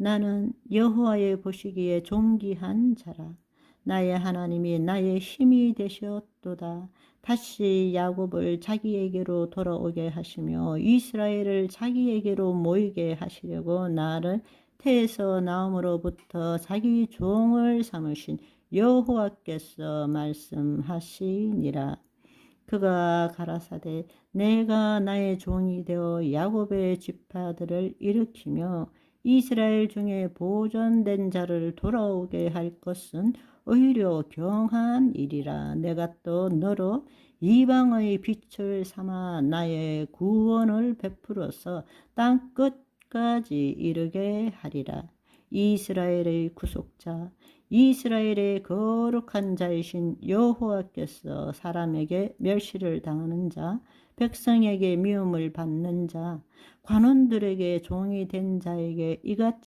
나는 여호와의 보시기에 존귀한 자라. 나의 하나님이 나의 힘이 되셨도다. 다시 야곱을 자기에게로 돌아오게 하시며 이스라엘을 자기에게로 모이게 하시려고 나를 태에서 나옴으로부터 자기 종을 삼으신 여호와께서 말씀하시니라. 그가 가라사대 내가 나의 종이 되어 야곱의 지파들을 일으키며 이스라엘 중에 보존된 자를 돌아오게 할 것은 오히려 경한 일이라. 내가 또 너로 이방의 빛을 삼아 나의 구원을 베풀어서 땅 끝까지 이르게 하리라 이스라엘의 구속자 이스라엘의 거룩한 자이신 여호와께서 사람에게 멸시를 당하는 자 백성에게 미움을 받는 자 관원들에게 종이 된 자에게 이같이